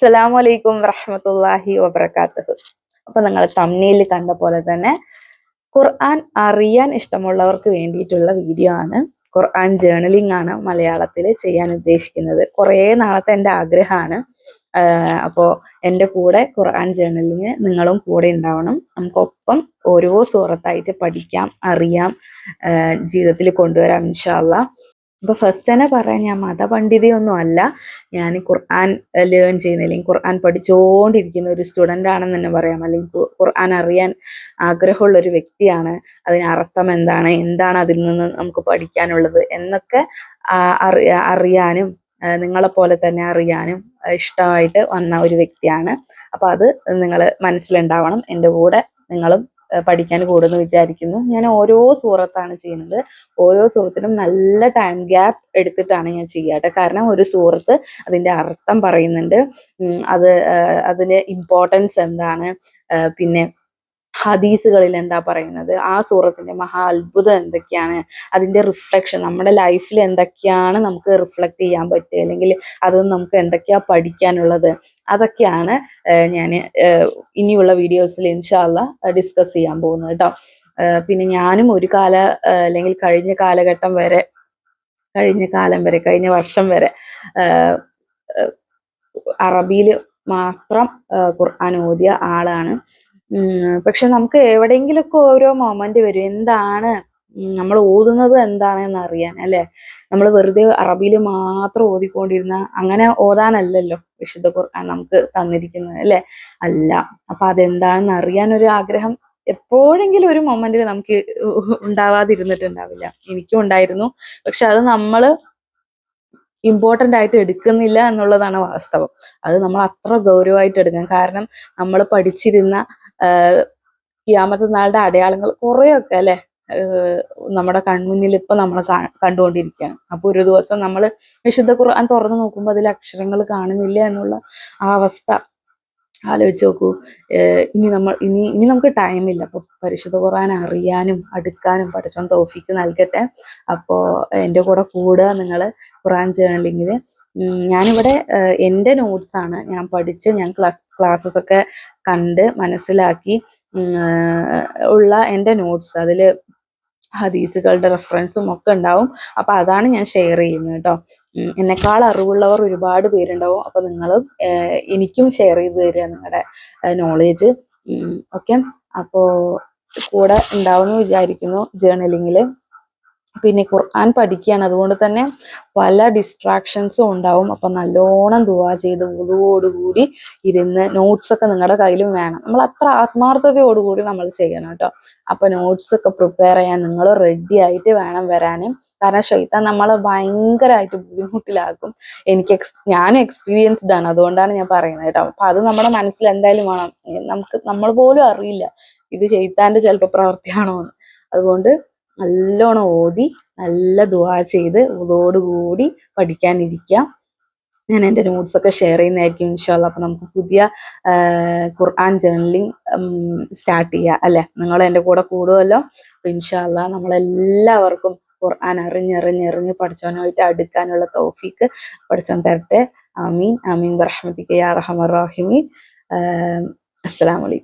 അസ്സലാമു അലൈക്കും വറഹമത്തല്ലാഹി വബർക്കാത്തു അപ്പൊ നിങ്ങൾ തമ്മിയിൽ കണ്ട പോലെ തന്നെ ഖുർആൻ അറിയാൻ ഇഷ്ടമുള്ളവർക്ക് വേണ്ടിയിട്ടുള്ള വീഡിയോ ആണ്. ഖുർആൻ ജേണലിംഗ് ആണ് മലയാളത്തിൽ ചെയ്യാൻ ഉദ്ദേശിക്കുന്നത്. കുറേ നാളത്തെ എന്റെ ആഗ്രഹമാണ്. അപ്പോൾ എന്റെ കൂടെ ഖുർആൻ ജേണലിങ് നിങ്ങളും കൂടെ ഉണ്ടാവണം. നമുക്കൊപ്പം ഓരോ സുഹൃത്തായിട്ട് പഠിക്കാം അറിയാം. ജീവിതത്തിൽ കൊണ്ടുവരാം ഇൻഷാല്ല അപ്പൊ ഫസ്റ്റ് തന്നെ പറയാൻ ഞാൻ മതപണ്ഡിതയൊന്നും അല്ല. ഞാൻ ഖുർആൻ ലേൺ ചെയ്യുന്ന അല്ലെങ്കിൽ ഖുർആൻ പഠിച്ചുകൊണ്ടിരിക്കുന്ന ഒരു സ്റ്റുഡന്റ് ആണെന്ന് തന്നെ പറയാം. അല്ലെങ്കിൽ ഖുർആൻ അറിയാൻ ആഗ്രഹമുള്ള ഒരു വ്യക്തിയാണ്. അതിന് അർത്ഥം എന്താണ്? എന്താണ് അതിൽ നിന്ന് നമുക്ക് പഠിക്കാനുള്ളത്? എന്നൊക്കെ അറിയാനും നിങ്ങളെപ്പോലെ തന്നെ അറിയാനും ഇഷ്ടമായിട്ട് വന്ന ഒരു വ്യക്തിയാണ്. അപ്പൊ അത് നിങ്ങൾ മനസ്സിലുണ്ടാവണം. എന്റെ കൂടെ നിങ്ങളും പഠിക്കാൻ കൂടുന്നു വിചാരിക്കുന്നു. ഞാൻ ഓരോ സൂറത്താണ് ചെയ്യുന്നത്. ഓരോ സൂറത്തിനും നല്ല ടൈം ഗ്യാപ്പ് എടുത്തിട്ടാണ് ഞാൻ ചെയ്യാട്ടെ കാരണം ഒരു സൂറത്ത് അതിന്റെ അർത്ഥം പറയുന്നുണ്ട്. അത് അതിന്റെ ഇമ്പോർട്ടൻസ് എന്താണ്? പിന്നെ ഹദീസുകളിൽ എന്താ പറയുന്നത്? ആ സൂറത്തിന്റെ മഹാ അത്ഭുതം എന്തൊക്കെയാണ്? അതിന്റെ റിഫ്ലക്ഷൻ നമ്മുടെ ലൈഫിൽ എന്തൊക്കെയാണ് നമുക്ക് റിഫ്ലക്ട് ചെയ്യാൻ പറ്റുക? അല്ലെങ്കിൽ അത് നമുക്ക് എന്തൊക്കെയാ പഠിക്കാനുള്ളത്? അതൊക്കെയാണ് ഞാൻ ഇനിയുള്ള വീഡിയോസിൽ ഇൻഷാല്ല ഡിസ്കസ് ചെയ്യാൻ പോകുന്നത് കേട്ടോ പിന്നെ ഞാനും ഒരു കാല അല്ലെങ്കിൽ കഴിഞ്ഞ കാലഘട്ടം വരെ കഴിഞ്ഞ കാലം വരെ കഴിഞ്ഞ വർഷം വരെ അറബിയിൽ മാത്രം ഖുർആൻ ഓതിയ ആളാണ്. പക്ഷെ നമുക്ക് എവിടെയെങ്കിലുമൊക്കെ ഓരോ മൊമെന്റ് വരും. എന്താണ് നമ്മൾ ഓതുന്നത് എന്താണെന്ന് അറിയാൻ അല്ലെ? നമ്മൾ വെറുതെ അറബിയിൽ മാത്രം ഓതിക്കൊണ്ടിരുന്ന അങ്ങനെ ഓതാനല്ലല്ലോ വിശുദ്ധ ഖുർആൻ നമുക്ക് തന്നിരിക്കുന്നത് അല്ലെ? അല്ല. അപ്പൊ അതെന്താണെന്ന് അറിയാൻ ഒരു ആഗ്രഹം എപ്പോഴെങ്കിലും ഒരു മൊമെന്റിൽ നമുക്ക് ഉണ്ടാവാതിരുന്നിട്ടുണ്ടാവില്ല. എനിക്കും ഉണ്ടായിരുന്നു. പക്ഷെ അത് നമ്മൾ ഇമ്പോർട്ടന്റ് ആയിട്ട് എടുക്കുന്നില്ല എന്നുള്ളതാണ് വാസ്തവം. അത് നമ്മൾ അത്ര ഗൗരവമായിട്ട് എടുക്കണം കാരണം നമ്മൾ പഠിച്ചിരുന്ന കിയാമത്ത് നാളുടെ അടയാളങ്ങൾ കുറേയൊക്കെ അല്ലെ? നമ്മുടെ കൺമുന്നിൽ ഇപ്പൊ നമ്മൾ കണ്ടുകൊണ്ടിരിക്കുകയാണ്. അപ്പൊ ഒരു ദിവസം നമ്മൾ വിശുദ്ധ ഖുർആൻ തുറന്നു നോക്കുമ്പോൾ അതിൽ അക്ഷരങ്ങൾ കാണുന്നില്ല എന്നുള്ള ആ അവസ്ഥ ആലോചിച്ച് നോക്കൂ. ഇനി നമ്മൾ ഇനി ഇനി നമുക്ക് ടൈമില്ല അപ്പോൾ പരിശുദ്ധ ഖുർആൻ അറിയാനും അടുക്കാനും പഠിച്ചോൻ തോഫിക്ക് നൽകട്ടെ. അപ്പോൾ എന്റെ കൂടെ കൂടുക നിങ്ങൾ ഖുർആൻ ജേണലിങ്ങിൽ ഞാനിവിടെ എന്റെ ആണ് ഞാൻ പഠിച്ച് ഞാൻ ക്ലാസ് ക്ലാസ്സസ് ഒക്കെ കണ്ട് മനസ്സിലാക്കി ഉള്ള എന്റെ നോട്ട്സ് അതിൽ ഹദീസുകളുടെ റെഫറൻസും ഒക്കെ ഉണ്ടാവും. അപ്പോൾ അതാണ് ഞാൻ ഷെയർ ചെയ്യുന്നത് കേട്ടോ. എന്നെക്കാൾ അറിവുള്ളവർ ഒരുപാട് പേരുണ്ടാവും. അപ്പോൾ നിങ്ങളും എനിക്കും ഷെയർ ചെയ്ത് തരിക നിങ്ങളുടെ നോളേജ് ഓക്കെ അപ്പോൾ കൂടെ ഉണ്ടാവുമെന്ന് വിചാരിക്കുന്നു. ജേർണലിങ്ങിൽ പിന്നെ ഖുർആൻ പഠിക്കുകയാണ്. അതുകൊണ്ട് തന്നെ പല ഡിസ്ട്രാക്ഷൻസും ഉണ്ടാവും. അപ്പൊ നല്ലോണം ദുവാ ചെയ്ത് ഉതുവോടുകൂടി ഇരുന്ന് നോട്ട്സ് ഒക്കെ നിങ്ങളുടെ കയ്യിലും വേണം. നമ്മൾ അത്ര ആത്മാർത്ഥതയോടുകൂടി നമ്മൾ ചെയ്യണം കേട്ടോ. അപ്പൊ നോട്ട്സ് ഒക്കെ പ്രിപ്പയർ ചെയ്യാൻ നിങ്ങൾ റെഡി ആയിട്ട് വേണം വരാനും. കാരണം ഷെയ്ത്താൻ നമ്മളെ ഭയങ്കരമായിട്ട് ബുദ്ധിമുട്ടിലാക്കും. എനിക്ക് എക്സ് ഞാനും എക്സ്പീരിയൻസ്ഡ് ആണ്. അതുകൊണ്ടാണ് ഞാൻ പറയുന്നത് കേട്ടോ. അപ്പൊ അത് നമ്മുടെ മനസ്സിൽ എന്തായാലും വേണം. നമുക്ക് നമ്മൾ പോലും അറിയില്ല ഇത് ശൈത്താന്റെ ചിലപ്പോൾ പ്രവൃത്തിയാണോ എന്ന് അതുകൊണ്ട് നല്ലോണം ഓതി നല്ല ദുവാ ചെയ്ത് ഇതോടുകൂടി പഠിക്കാനിരിക്കുക ഞാൻ എന്റെ നോട്ട്സ് ഒക്കെ ഷെയർ ചെയ്യുന്നതായിരിക്കും ഇൻഷാല്ല അപ്പം നമുക്ക് പുതിയ ഖുർആൻ ജേണലിങ് സ്റ്റാർട്ട് ചെയ്യാം അല്ലേ? നിങ്ങൾ എന്റെ കൂടെ കൂടുമല്ലോ അപ്പം ഇൻഷാല്ല നമ്മളെല്ലാവർക്കും ഖുർആൻ അറിഞ്ഞറിഞ്ഞറിഞ്ഞ് പഠിച്ചവനുമായിട്ട് അടുക്കാനുള്ള തോഫിക്ക് പഠിച്ചവൻ തരട്ടെ. അമീൻ ആമീൻ. ബറഹ്മത്തിക്ക് യാ റഹമർ റാഹിമീൻ. അസ്സലാമലൈക്കും